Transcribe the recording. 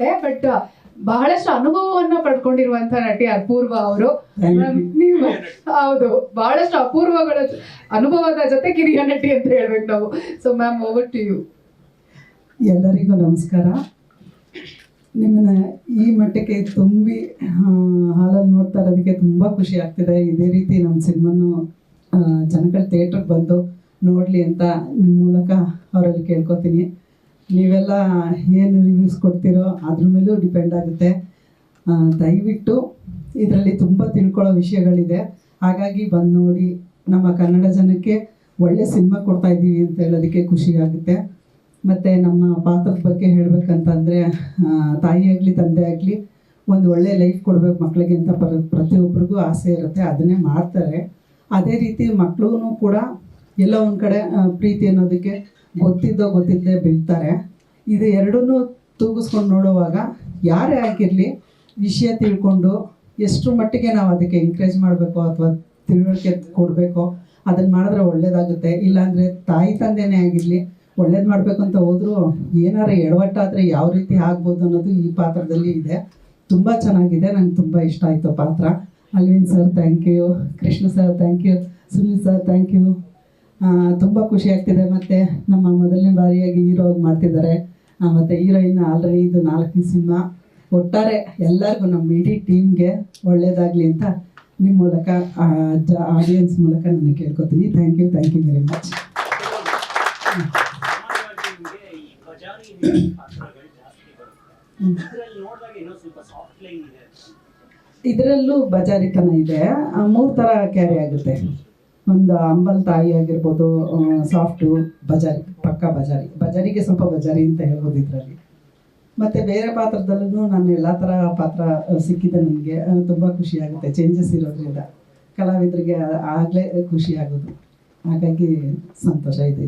But ಬಹಳಷ್ಟು ಅನುಭವವನ್ನ ಪಡ್ಕೊಂಡಿರುವಂತ ನಟಿ ಅಪೂರ್ವ ಅವರು. ಮ್ಯಾಮ್, ನೀವು ಹೌದು ಬಹಳಷ್ಟು ಅಪೂರ್ವಗಳ ಅನುಭವದ ಜೊತೆ ಕಿರಿಯ ನಟಿ ಅಂತ ಹೇಳ್ಬೇಕು ನಾವು. So ma'am over to you ಎಲ್ಲರಿಗೂ ನಮಸ್ಕಾರ. ನಿಮ್ಮನ್ನ ಈ ಮಟ್ಟಕ್ಕೆ ತುಂಬಿ ಹಾಲಲ್ಲಿ ನೋಡ್ತಾ ಇರೋದಕ್ಕೆ ತುಂಬ ಖುಷಿ ಆಗ್ತಿದೆ. ಇದೇ ರೀತಿ ನಮ್ಮ ಸಿನಿಮಾನು ಜನಗಳ ಥಿಯೇಟ್ರಿಗೆ ಬಂದು ನೋಡಲಿ ಅಂತ ನಿಮ್ಮ ಮೂಲಕ ಅವರಲ್ಲಿ ಕೇಳ್ಕೊತೀನಿ. ನೀವೆಲ್ಲ ಏನು ರಿವ್ಯೂಸ್ ಕೊಡ್ತೀರೋ ಅದ್ರ ಮೇಲೂ ಡಿಪೆಂಡ್ ಆಗುತ್ತೆ. ದಯವಿಟ್ಟು ಇದರಲ್ಲಿ ತುಂಬ ತಿಳ್ಕೊಳ್ಳೋ ವಿಷಯಗಳಿದೆ. ಹಾಗಾಗಿ ಬಂದು ನೋಡಿ, ನಮ್ಮ ಕನ್ನಡ ಜನಕ್ಕೆ ಒಳ್ಳೆ ಸಿನಿಮಾ ಕೊಡ್ತಾ ಇದ್ದೀವಿ ಅಂತ ಹೇಳೋದಕ್ಕೆ ಖುಷಿಯಾಗುತ್ತೆ. ಮತ್ತು ನಮ್ಮ ಪಾತ್ರದ ಬಗ್ಗೆ ಹೇಳಬೇಕಂತಂದರೆ ಆಗಲಿ, ತಂದೆ ಆಗಲಿ ಒಂದು ಒಳ್ಳೆ ಲೈಫ್ ಕೊಡಬೇಕು ಮಕ್ಕಳಿಗೆ ಅಂತ ಪ್ರ ಪ್ರತಿಯೊಬ್ಬರಿಗೂ ಆಸೆ ಇರುತ್ತೆ. ಅದನ್ನೇ ಮಾಡ್ತಾರೆ. ಅದೇ ರೀತಿ ಮಕ್ಳಿಗೂ ಕೂಡ ಎಲ್ಲ ಒಂದು ಕಡೆ ಪ್ರೀತಿ ಅನ್ನೋದಕ್ಕೆ ಗೊತ್ತಿದ್ದೋ ಗೊತ್ತಿಲ್ಲದೆ ಬೀಳ್ತಾರೆ. ಇದು ಎರಡನ್ನೂ ತೂಗಿಸ್ಕೊಂಡು ನೋಡುವಾಗ ಯಾರೇ ಆಗಿರಲಿ ವಿಷಯ ತಿಳ್ಕೊಂಡು ಎಷ್ಟು ಮಟ್ಟಿಗೆ ನಾವು ಅದಕ್ಕೆ ಎನ್ಕರೇಜ್ ಮಾಡಬೇಕು ಅಥವಾ ತಿಳುವಳಿಕೆ ಕೊಡಬೇಕು ಅದನ್ನು ಮಾಡಿದ್ರೆ ಒಳ್ಳೇದಾಗುತ್ತೆ. ಇಲ್ಲಾಂದರೆ ತಾಯಿ ತಂದೆನೇ ಆಗಿರಲಿ ಒಳ್ಳೇದು ಮಾಡಬೇಕು ಅಂತ ಹೋದರೂ ಏನಾರು ಎಡವಟ್ಟಾದರೆ ಯಾವ ರೀತಿ ಆಗ್ಬೋದು ಅನ್ನೋದು ಈ ಪಾತ್ರದಲ್ಲಿ ಇದೆ. ತುಂಬ ಚೆನ್ನಾಗಿದೆ. ನಂಗೆ ತುಂಬ ಇಷ್ಟ ಆಯಿತು ಪಾತ್ರ. Alvin sir thank you Krishna sir thank you Sunil sir thank you ತುಂಬ ಖುಷಿ ಆಗ್ತಿದೆ. ಮತ್ತು ನಮ್ಮ ಮೊದಲನೇ ಬಾರಿಯಾಗಿ ಹೀರೋ ಮಾಡ್ತಿದ್ದಾರೆ. ಆ, ಮತ್ತು ಹೀರೋಯಿನ್ ಆಲ್ರೆಡಿ ಇದು ನಾಲ್ಕನೇ ಸಿನಿಮಾ. ಒಟ್ಟಾರೆ ಎಲ್ಲರಿಗೂ ನಮ್ಮ ಇಡೀ ಟೀಮ್ಗೆ ಒಳ್ಳೆಯದಾಗಲಿ ಅಂತ ನಿಮ್ಮ ಮೂಲಕ ಆಡಿಯನ್ಸ್ ಮೂಲಕ ನಾನು ಕೇಳ್ಕೊತೀನಿ. Thank you thank you very much ಇದರಲ್ಲೂ ಬಜಾರಿತನ ಇದೆ. ಮೂರು ಥರ ಕ್ಯಾರಿ ಆಗುತ್ತೆ. ಒಂದು ಅಂಬಲ್ ತಾಯಿ ಆಗಿರ್ಬೋದು ಸಾಫ್ಟು ಬಜಾರಿ, ಪಕ್ಕ ಬಜಾರಿ. ಬಜಾರಿಗೆ ಸ್ವಲ್ಪ ಬಜಾರಿ ಅಂತ ಹೇಳ್ಬೋದು ಇದರಲ್ಲಿ. ಮತ್ತು ಬೇರೆ ಪಾತ್ರದಲ್ಲೂ ನಾನು ಎಲ್ಲ ಥರ ಪಾತ್ರ ಸಿಕ್ಕಿದೆ ನನಗೆ. ತುಂಬ ಖುಷಿಯಾಗುತ್ತೆ ಚೇಂಜಸ್ ಇರೋದ್ರಿಂದ. ಕಲಾವಿದರಿಗೆ ಆಗಲೇ ಖುಷಿ ಆಗೋದು. ಹಾಗಾಗಿ ಸಂತೋಷ ಇದು